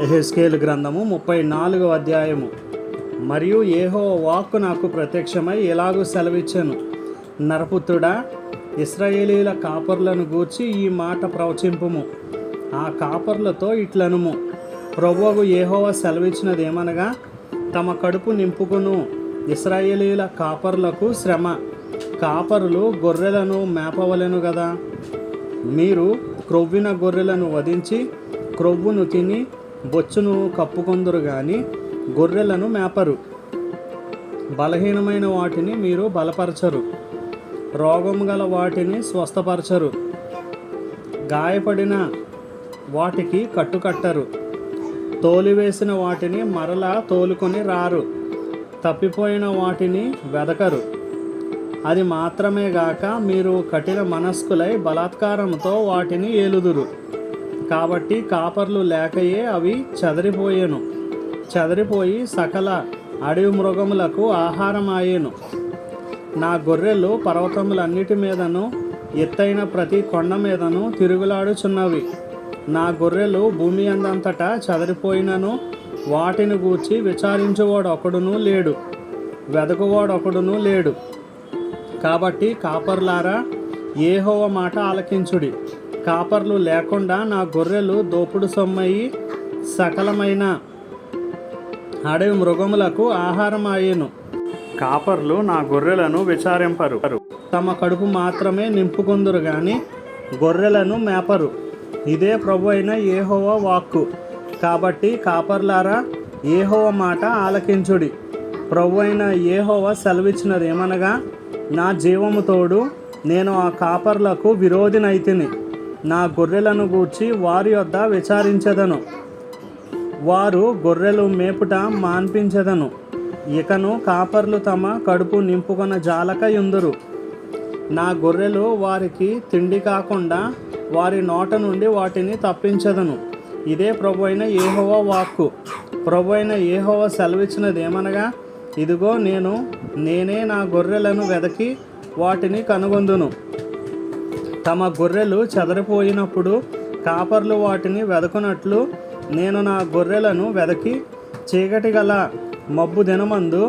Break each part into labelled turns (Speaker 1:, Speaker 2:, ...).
Speaker 1: ఎహెస్కేల్ గ్రంథము ముప్పై నాలుగవ అధ్యాయము. మరియు ఏహో వాక్కు నాకు ప్రత్యక్షమై ఎలాగూ సెలవిచ్చాను. నరపుత్రుడా ఇస్రాయేలీల కాపర్లను గూర్చి ఈ మాట ప్రవచింపుము. ఆ కాపర్లతో ఇట్లనుము. ప్రభువు ఏహోవ సెలవిచ్చినదేమనగా తమ కడుపు నింపుకును. ఇస్రాయేలీల కాపర్లకు శ్రమ. కాపరులు గొర్రెలను మేపవలెను కదా మీరు క్రొవ్విన గొర్రెలను వధించి క్రొవ్వును తిని బొచ్చును కప్పుకొందరు కానీ గొర్రెలను మేపరు. బలహీనమైన వాటిని మీరు బలపరచరు. రోగం గల వాటిని స్వస్థపరచరు. గాయపడిన వాటికి కట్టుకట్టరు. తోలివేసిన వాటిని మరలా తోలుకొని రారు. తప్పిపోయిన వాటిని వెదకరు. అది మాత్రమే గాక మీరు కఠిన మనస్కులై బలాత్కారంతో వాటిని ఏలుదురు. కాబట్టి కాపర్లు లేకయే అవి చెదరిపోయేను. చెదరిపోయి సకల అడవి మృగములకు ఆహారమాయేను. నా గొర్రెలు పర్వతములన్నిటి మీదను ఎత్తైన ప్రతి కొండ మీదను తిరుగులాడుచున్నవి. నా గొర్రెలు భూమి అందంతటా చెదరిపోయినను వాటిని గూర్చి విచారించువాడు ఒకడునూ లేడు. వెదకువాడొకడును లేడు. కాబట్టి కాపర్లారా ఏహోవ మాట ఆలకించుడి. కాపర్లు లేకుండా నా గొర్రెలు దోపుడు సొమ్మయి సకలమైన అడవి మృగములకు ఆహారం అయ్యేను కాపర్లు నా గొర్రెలను విచారింపరు. తమ కడుపు మాత్రమే నింపుకుందురు గాని గొర్రెలను మేపరు. ఇదే ప్రభు అయిన ఏహోవ వాక్కు. కాబట్టి కాపర్లారా ఏహోవ మాట ఆలకించుడి. ప్రభు అయిన ఏహోవ సెలవిచ్చినది ఏమనగా నా జీవము తోడు నేను ఆ కాపర్లకు విరోధినైతిని. నా గొర్రెలను గూర్చి వారి యొద్ద విచారించదను. వారు గొర్రెలు మేపుట మాన్పించదను. ఇకను కాపర్లు తమ కడుపు నింపుకొన జాలక ఎందురు నా గొర్రెలు వారికి తిండి కాకుండా వారి నోట నుండి వాటిని తప్పించదను. ఇదే ప్రభు అయిన ఏహోవ వాక్కు. ప్రభు అయిన ఏహోవ సెలవిచ్చినది ఏమనగా ఇదిగో నేను నేనే నా గొర్రెలను వెదకి వాటిని కనుగొందును. తమ గొర్రెలు చెదరిపోయినప్పుడు కాపర్లు వాటిని వెదకునట్లు నేను నా గొర్రెలను వెదకి చీకటి గల మబ్బు దినమందు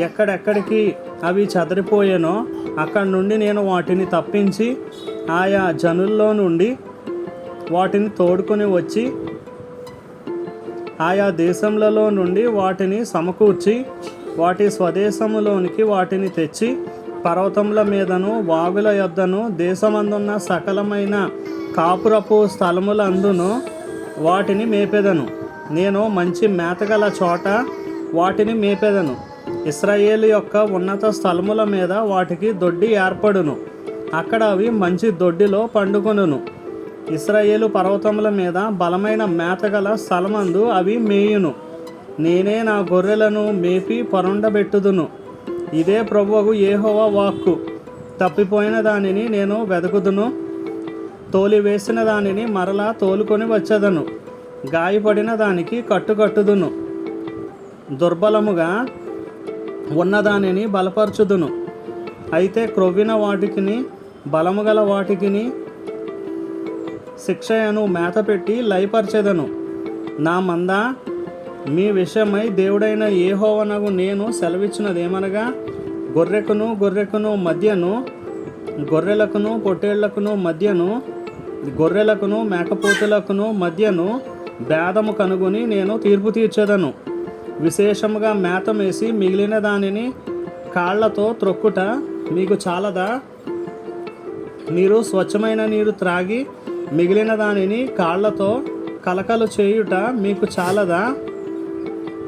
Speaker 1: ఎక్కడెక్కడికి అవి చెదరిపోయానో అక్కడి నుండి నేను వాటిని తప్పించి ఆయా జనుల్లో నుండి వాటిని తోడుకొని వచ్చి ఆయా దేశములలో నుండి వాటిని సమకూర్చి వాటి స్వదేశములోనికి వాటిని తెచ్చి పర్వతముల మీదను వాగుల యొద్దను దేశమందున్న సకలమైన కాపురపు స్థలములందును వాటిని మేపెదను. నేను మంచి మేతగల చోట వాటిని మేపెదను. ఇస్రాయేల్ యొక్క ఉన్నత స్థలముల మీద వాటికి దొడ్డి ఏర్పడును. అక్కడ అవి మంచి దొడ్డిలో పండుకొనును. ఇస్రాయేలు పర్వతముల మీద బలమైన మేతగల స్థలమందు అవి మేయును. నేనే నా గొర్రెలను మేపి పరుండబెట్టుదును. ఇదే ప్రభువకు ఏహోవా వాక్కు. తప్పిపోయిన దానిని నేను వెదకుదును. తోలివేసిన దానిని మరలా తోలుకొని వచ్చేదను. గాయపడిన దానికి కట్టుకట్టుదును. దుర్బలముగా ఉన్నదానిని బలపరచుదును. అయితే క్రొవ్విన వాటికిని బలము గల వాటికిని శిక్షయను మేత పెట్టి లయపరచెదను. నా మంద మీ విషయమై దేవుడైన ఏహోవనగు నేను సెలవిచ్చినదేమనగా గొర్రెకును గొర్రెకును మధ్యను గొర్రెలకును పొట్టేళ్ళకును మధ్యను గొర్రెలకును మేకపోతులకును మధ్యను భేదము కనుగొని నేను తీర్పు తీర్చదను. విశేషముగా మేతమేసి మిగిలిన దానిని కాళ్ళతో త్రొక్కుట మీకు చాలదా? మీరు స్వచ్ఛమైన నీరు త్రాగి మిగిలిన దానిని కాళ్ళతో కలకలు చేయుట మీకు చాలదా?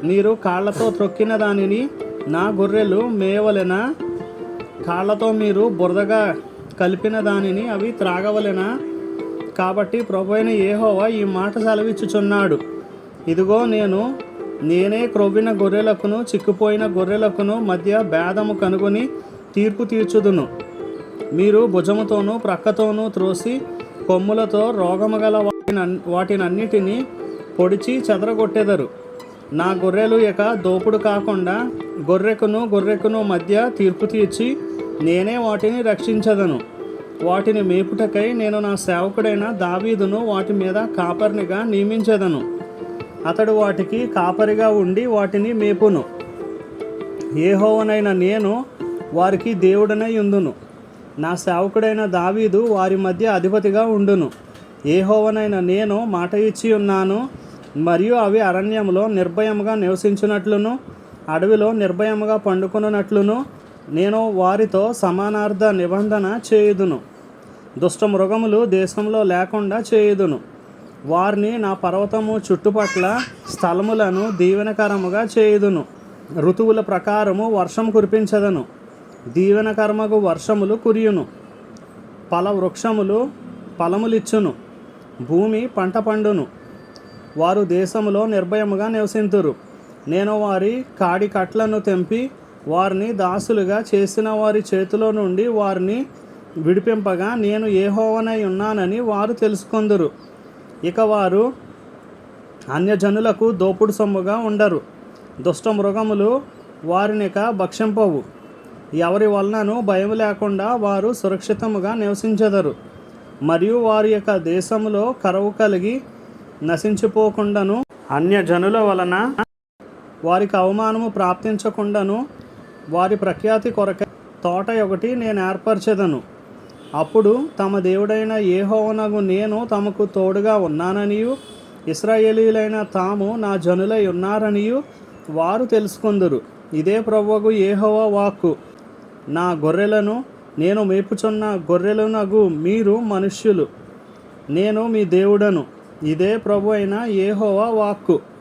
Speaker 1: మీరు కాళ్ళతో త్రొక్కిన దానిని నా గొర్రెలు మేవలెనా కాళ్ళతో మీరు బురదగా కలిపిన దానిని అవి త్రాగవలెనా? కాబట్టి ప్రభు అయిన ఏహోవా ఈ మాట సెలవిచ్చుచున్నాడు. ఇదిగో నేను నేనే క్రొవ్విన గొర్రెలకును చిక్కుపోయిన గొర్రెలకును మధ్య భేదము కనుగొని తీర్పు తీర్చుదును. మీరు భుజముతోనూ ప్రక్కతోనూ త్రోసి కొమ్ములతో రోగము గల వాటిన వాటినన్నిటినీ పొడిచి చెదరగొట్టెదరు. నా గొర్రెలు ఇక దోపుడు కాకుండా గొర్రెకును గొర్రెకును మధ్య తీర్పు తీర్చి నేనే వాటిని రక్షించదను. వాటిని మేపుటకై నేను నా సేవకుడైన దావీదును వాటి మీద కాపరినిగా నియమించదను. అతడు వాటికి కాపరిగా ఉండి వాటిని మేపును. ఏహోవనైన నేను వారికి దేవుడనై ఉందును నా సేవకుడైన దావీదు వారి మధ్య అధిపతిగా ఉండును. ఏహోవనైన నేను మాట ఇచ్చి ఉన్నాను. మరియు అవి అరణ్యంలో నిర్భయముగా నివసించినట్లును అడవిలో నిర్భయముగా పండుకొనున్నట్లును నేను వారితో సమానార్థ నిబంధన చేయుదును. దుష్ట మృగములు దేశంలో లేకుండా చేయుదును. వారిని నా పర్వతము చుట్టుపట్ల స్థలములను దీవెనకరముగా చేయుదును. ఋతువుల ప్రకారము వర్షం కురిపించదను. దీవెనకర్మకు వర్షములు కురియును. పల వృక్షములు ఫలములిచ్చును. భూమి పంట పండును. వారు దేశంలో నిర్భయముగా నివసింతురు. నేను వారి కాడి కట్లను తెంపి వారిని దాసులుగా చేసిన వారి చేతిలో నుండి వారిని విడిపింపగా నేను ఏహోవనై ఉన్నానని వారు తెలుసుకొందురు. ఇక వారు అన్యజనులకు దోపుడు సొమ్ముగా ఉండరు. దుష్ట మృగములు వారినిక భక్షింపవు. ఎవరి వలనను భయం లేకుండా వారు సురక్షితముగా నివసించెదరు. మరియు వారి యొక్క దేశంలో కరువు కలిగి నశించిపోకుండాను అన్యజనుల వలన వారికి అవమానము ప్రాప్తించకుండాను వారి ప్రఖ్యాతి కొరక తోట ఒకటి నేను ఏర్పరచెదను. అప్పుడు తమ దేవుడైన ఏహోవనగు నేను తమకు తోడుగా ఉన్నాననియు ఇస్రాయేలీలైన తాము నా జనులై ఉన్నారనియు వారు తెలుసుకొందురు. ఇదే ప్రభువగు ఏహోవ వాక్కు. నా గొర్రెలను నేను మేపుచున్న గొర్రెలనగు మీరు మనుష్యులు. నేను మీ దేవుడను. ఇదే ప్రభు అయిన ఏహోవా వాక్కు.